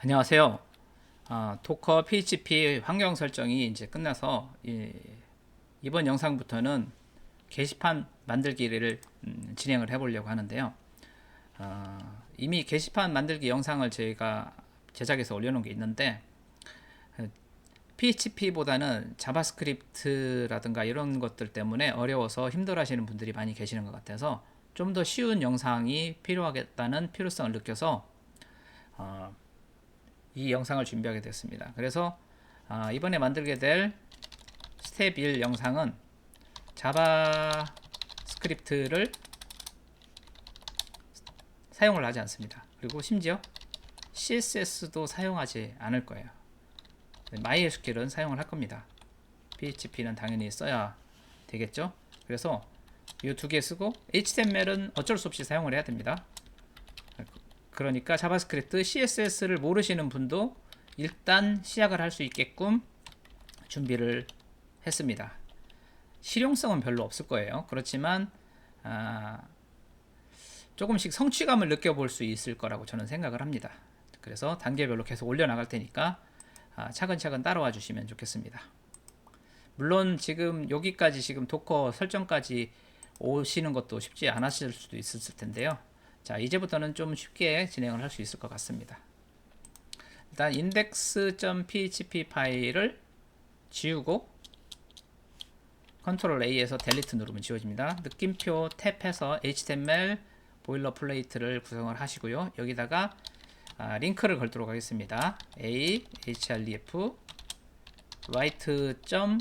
안녕하세요. 아, 도커 PHP 환경 설정이 이제 끝나서 이, 이번 영상부터는 게시판 만들기를 음, 진행을 해보려고 하는데요. 아, 이미 게시판 만들기 영상을 저희가 제작해서 올려놓은 게 있는데 PHP보다는 자바스크립트라든가 이런 것들 때문에 어려워서 힘들어하시는 분들이 많이 계시는 것 같아서 좀 더 쉬운 영상이 필요하겠다는 필요성을 느껴서 어, 이 영상을 준비하게 됐습니다. 그래서 아, 이번에 만들게 될 스텝 1 영상은 자바 스크립트를 사용을 하지 않습니다. 그리고 심지어 CSS도 사용하지 않을 거예요. MySQL은 사용을 할 겁니다. PHP는 당연히 써야 되겠죠. 그래서 이 두 개 쓰고 HTML은 어쩔 수 없이 사용을 해야 됩니다. 그러니까 자바스크립트 CSS를 모르시는 분도 일단 시작을 할 수 있게끔 준비를 했습니다. 실용성은 별로 없을 거예요. 그렇지만 아, 조금씩 성취감을 느껴볼 수 있을 거라고 저는 생각을 합니다. 그래서 단계별로 계속 올려나갈 테니까 아, 차근차근 따라와 주시면 좋겠습니다. 물론 지금 여기까지 지금 도커 설정까지 오시는 것도 쉽지 않았을 수도 있을 텐데요. 자, 이제부터는 좀 쉽게 진행을 할 수 있을 것 같습니다. 일단 index.php 파일을 지우고 컨트롤 A에서 델리트 누르면 지워집니다. 느낌표 탭해서 HTML 보일러플레이트를 구성을 하시고요. 여기다가 아, 링크를 걸도록 하겠습니다. a href write.php로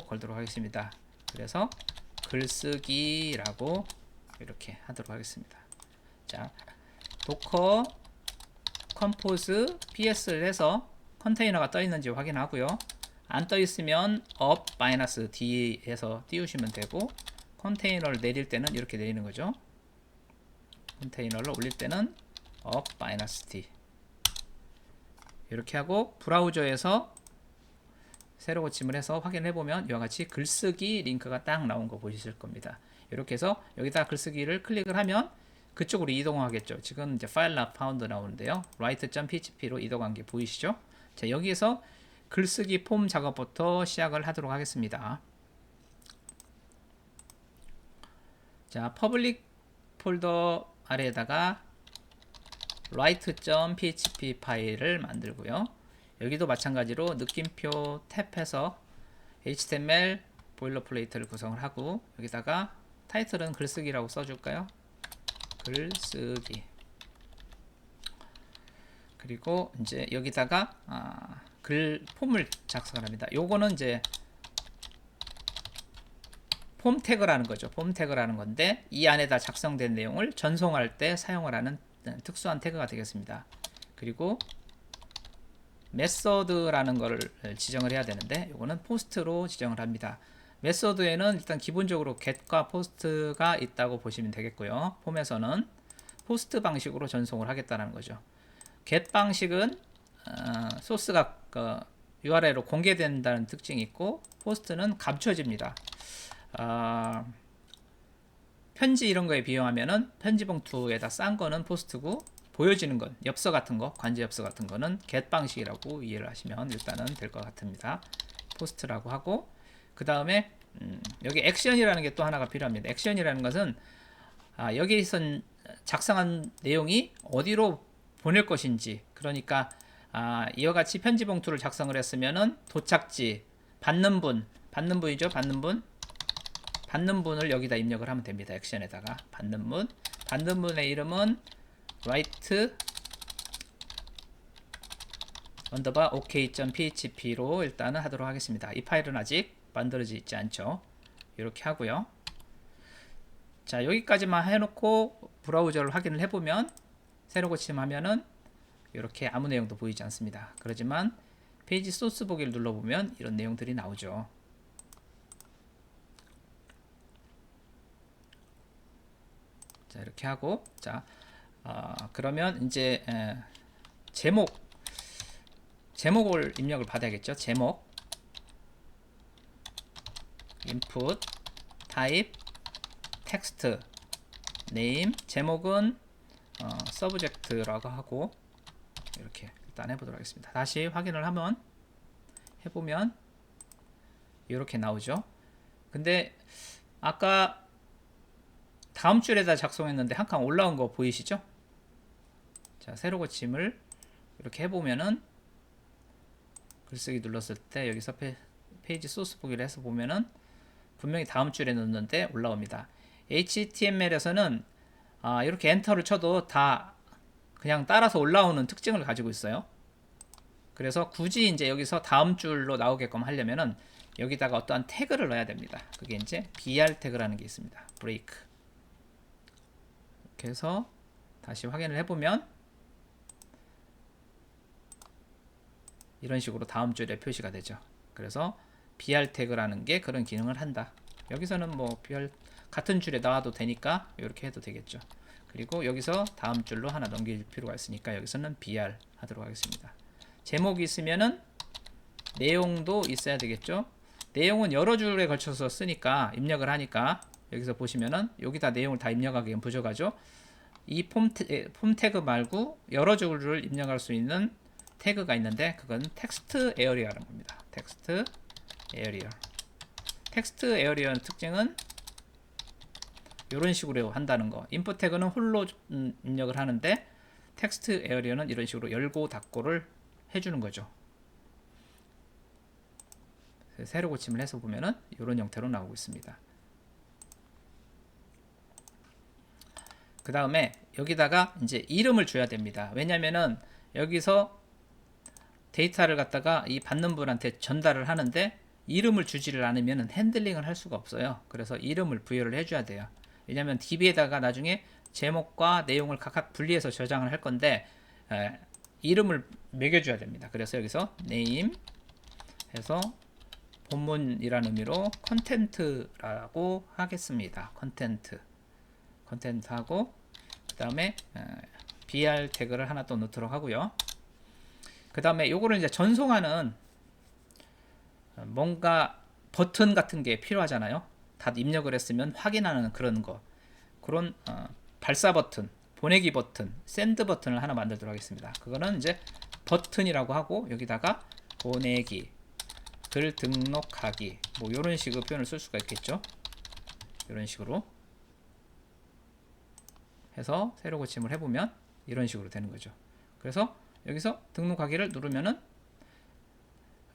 걸도록 하겠습니다. 그래서 글쓰기라고 이렇게 하도록 하겠습니다. 자, 도커 컴포즈 ps를 해서 컨테이너가 떠 있는지 확인하고요. 안 떠 있으면 up-d에서 띄우시면 되고 컨테이너를 내릴 때는 이렇게 내리는 거죠. 컨테이너를 올릴 때는 up-d 이렇게 하고 브라우저에서 새로 고침을 해서 확인해 보면 이와 같이 글쓰기 링크가 딱 나온 거 보이실 겁니다. 이렇게 해서 여기다 글쓰기를 클릭을 하면 그쪽으로 이동하겠죠. 지금 이제 파일 not found 나오는데요. write.php로 이동한 게 보이시죠? 자, 여기에서 글쓰기 폼 작업부터 시작을 하도록 하겠습니다. 자, 퍼블릭 폴더 아래에다가 write.php 파일을 만들고요. 여기도 마찬가지로 느낌표 탭해서 HTML 보일러플레이트를 구성을 하고 여기다가 타이틀은 글쓰기라고 써줄까요? 글쓰기 그리고 이제 여기다가 아, 글 폼을 작성을 합니다. 요거는 이제 폼 태그라는 거죠. 폼 태그라는 건데 이 안에다 작성된 내용을 전송할 때 사용을 하는 특수한 태그가 되겠습니다. 그리고 메서드라는 것을 지정을 해야 되는데 이거는 포스트로 지정을 합니다. 메서드에는 일단 기본적으로 get과 post가 있다고 보시면 되겠고요. 폼에서는 포스트 방식으로 전송을 하겠다는 거죠. get 방식은 어, 소스가 그 URL로 공개된다는 특징이 있고 포스트는 감춰집니다. 어, 편지 이런 거에 비용하면은 편지 봉투에다 싼 거는 포스트고 보여지는 건 엽서 같은 거 관제 엽서 같은 거는 get 방식이라고 이해를 하시면 일단은 될 것 같습니다. 포스트라고 하고 그 다음에 음, 여기 액션이라는 게 또 하나가 필요합니다. 액션이라는 것은 아, 여기서 작성한 내용이 어디로 보낼 것인지 그러니까 아, 이와 같이 편지 봉투를 작성을 했으면은 도착지 받는 분 받는 분이죠 받는 분 받는 분을 여기다 입력을 하면 됩니다 액션에다가 받는 분 받는 분의 이름은 write 언더바 ok.php로 일단은 하도록 하겠습니다 이 파일은 아직 만들어져 있지 않죠. 이렇게 하고요. 자 여기까지만 해놓고 브라우저를 확인을 해보면 새로 고침하면은 이렇게 아무 내용도 보이지 않습니다. 그렇지만 페이지 소스 보기를 눌러보면 이런 내용들이 나오죠. 자 이렇게 하고 자 어, 그러면 이제 에, 제목 제목을 입력을 받아야겠죠. 제목 input type text name 제목은 어, subject라고 하고 이렇게 일단 해보도록 하겠습니다. 다시 확인을 하면 해보면 이렇게 나오죠. 근데 아까 다음 줄에다 작성했는데 한 칸 올라온 거 보이시죠? 자, 새로 고침을 이렇게 해보면은 글쓰기 눌렀을 때 여기서 페, 페이지 소스 보기를 해서 보면은 분명히 다음 줄에 넣는데 올라옵니다. HTML에서는 아, 이렇게 엔터를 쳐도 다 그냥 따라서 올라오는 특징을 가지고 있어요. 그래서 굳이 이제 여기서 다음 줄로 나오게끔 하려면은 여기다가 어떠한 태그를 넣어야 됩니다. 그게 이제 br 태그라는 게 있습니다. break. 이렇게 해서 다시 확인을 해보면 이런 식으로 다음 줄에 표시가 되죠. 그래서 br 태그라는 게 그런 기능을 한다. 여기서는 뭐 br 같은 줄에 나와도 되니까 이렇게 해도 되겠죠. 그리고 여기서 다음 줄로 하나 넘길 필요가 있으니까 여기서는 br 하도록 하겠습니다. 제목이 있으면은 내용도 있어야 되겠죠. 내용은 여러 줄에 걸쳐서 쓰니까 입력을 하니까 여기서 보시면은 여기다 내용을 다 입력하기엔 부족하죠. 이 폼 태그 말고 여러 줄을 입력할 수 있는 태그가 있는데 그건 텍스트 에어리어라는 겁니다. 텍스트 에어리어. 텍스트 에어리어 특징은 이런 식으로 한다는 거. 인풋 태그는 홀로 음, 입력을 하는데 텍스트 에어리어는 이런 식으로 열고 닫고를 해주는 거죠. 새로 고침을 해서 보면은 이런 형태로 나오고 있습니다. 그 다음에 여기다가 이제 이름을 줘야 됩니다. 왜냐면은 여기서 데이터를 갖다가 이 받는 분한테 전달을 하는데 이름을 주지를 않으면 핸들링을 할 수가 없어요. 그래서 이름을 부여를 해줘야 돼요. 왜냐하면 DB에다가 나중에 제목과 내용을 각각 분리해서 저장을 할 건데 에, 이름을 매겨줘야 됩니다. 그래서 여기서 name 해서 본문이라는 의미로 컨텐트라고 하겠습니다. 컨텐트 컨텐트 하고 그 다음에 br 태그를 하나 또 넣도록 하고요. 그 다음에 요거를 이제 전송하는 뭔가 버튼 같은 게 필요하잖아요. 다 입력을 했으면 확인하는 그런 거. 그런 어, 발사 버튼, 보내기 버튼, 샌드 버튼을 하나 만들도록 하겠습니다. 그거는 이제 버튼이라고 하고 여기다가 보내기, 글 등록하기 뭐 이런 식으로 표현을 쓸 수가 있겠죠. 이런 식으로 해서 새로 고침을 해보면 이런 식으로 되는 거죠. 그래서 여기서 등록하기를 누르면은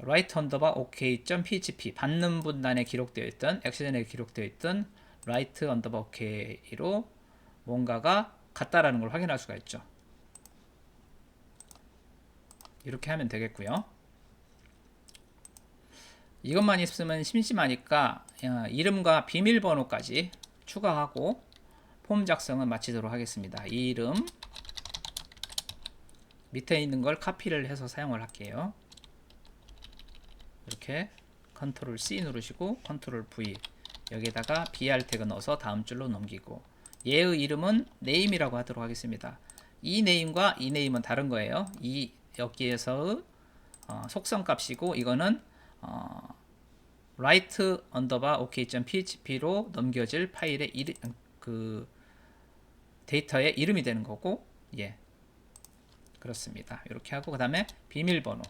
write underbar ok.php 받는 분단에 기록되어 있던 액션에 기록되어 있던 write underbar ok로 뭔가가 같다라는 걸 확인할 수가 있죠. 이렇게 하면 되겠고요. 이것만 있으면 심심하니까 어, 이름과 비밀번호까지 추가하고 폼 작성은 마치도록 하겠습니다. 이름 밑에 있는 걸 카피를 해서 사용을 할게요. 이렇게 컨트롤 C 누르시고 컨트롤 V 여기에다가 br 태그 넣어서 다음 줄로 넘기고 얘의 이름은 name이라고 하도록 하겠습니다. 이 name과 이 name은 다른 거예요. 이 여기에서 어, 속성 값이고 이거는 어, write underbar ok.php로 넘겨질 파일의 이름, 그 데이터의 이름이 되는 거고 예 그렇습니다. 이렇게 하고 그 다음에 비밀번호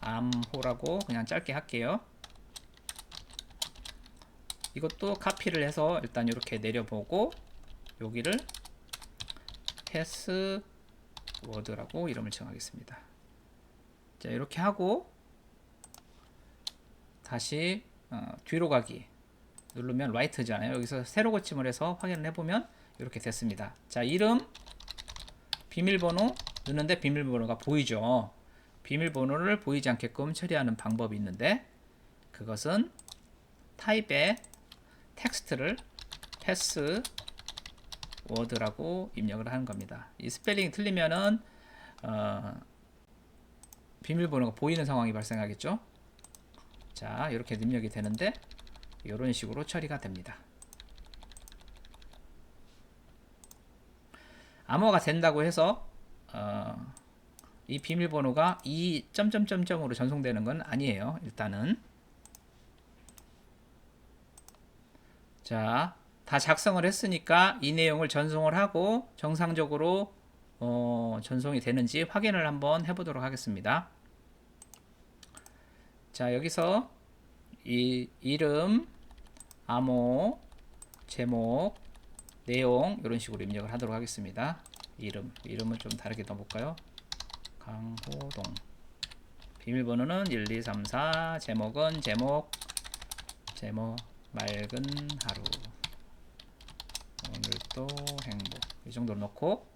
암호라고 그냥 짧게 할게요. 이것도 카피를 해서 일단 이렇게 내려보고 여기를 패스워드라고 이름을 정하겠습니다. 자 이렇게 하고 다시 어, 뒤로 가기 누르면 라이트잖아요. 여기서 새로 고침을 해서 확인을 해보면 이렇게 됐습니다. 자 이름 비밀번호 넣는데 비밀번호가 보이죠. 비밀번호를 보이지 않게끔 처리하는 방법이 있는데 그것은 타입의 텍스트를 패스 워드라고 입력을 하는 겁니다. 이 스펠링이 틀리면은 어, 비밀번호가 보이는 상황이 발생하겠죠. 자 이렇게 입력이 되는데 이런 식으로 처리가 됩니다. 암호가 된다고 해서 어, 이 비밀번호가 이 점점점점으로 전송되는 건 아니에요. 일단은 자, 다 작성을 했으니까 이 내용을 전송을 하고 정상적으로 어, 전송이 되는지 확인을 한번 해보도록 하겠습니다. 자 여기서 이 이름, 암호, 제목, 내용 이런 식으로 입력을 하도록 하겠습니다. 이름 이름은 좀 다르게 넣어볼까요? 강호동 비밀번호는 1, 2, 3, 4 제목은 제목 제목 맑은 하루 오늘도 행복 이 정도로 넣고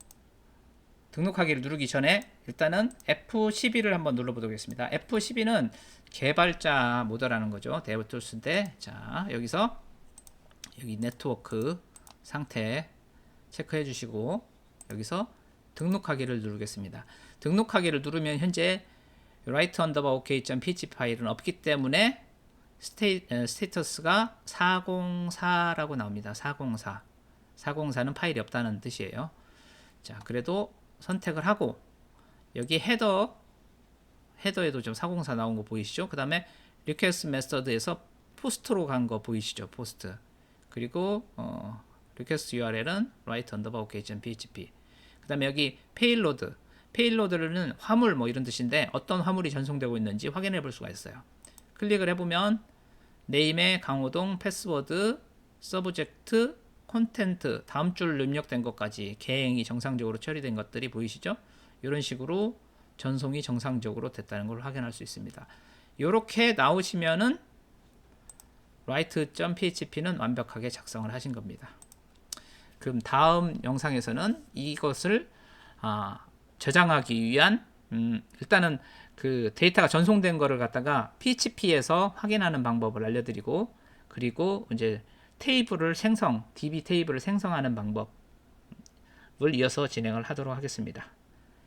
등록하기를 누르기 전에 일단은 F12를 한번 눌러보도록 하겠습니다. F12는 개발자 모드라는 거죠. 데브툴스인데 자 여기서 여기 네트워크 상태 체크해 주시고 여기서 등록하기를 누르겠습니다. 등록하기를 누르면 현재 write underbar ok.php 파일은 없기 때문에 스테이, 에, 스테이터스가 404라고 나옵니다. 404. 404는 파일이 없다는 뜻이에요. 자, 그래도 선택을 하고 여기 헤더 헤더에도 좀 404 나온 거 보이시죠? 그 다음에 request method에서 포스트로 간 거 보이시죠? 포스트. 그리고 어, request URL은 write underbar ok.php. 그 다음에 여기 payload. payload는 화물 뭐 이런 뜻인데 어떤 화물이 전송되고 있는지 확인해 볼 수가 있어요. 클릭을 해보면 네임에 강호동 패스워드 서브젝트 콘텐트 다음 줄 입력된 것까지 계행이 정상적으로 처리된 것들이 보이시죠? 이런 식으로 전송이 정상적으로 됐다는 걸 확인할 수 있습니다. 이렇게 나오시면은 write.php는 완벽하게 작성을 하신 겁니다. 그럼 다음 영상에서는 이것을 아, 저장하기 위한 음, 일단은 그 데이터가 전송된 거를 갖다가 PHP에서 확인하는 방법을 알려드리고 그리고 이제 테이블을 생성, DB 테이블을 생성하는 방법을 이어서 진행을 하도록 하겠습니다.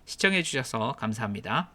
시청해 주셔서 감사합니다.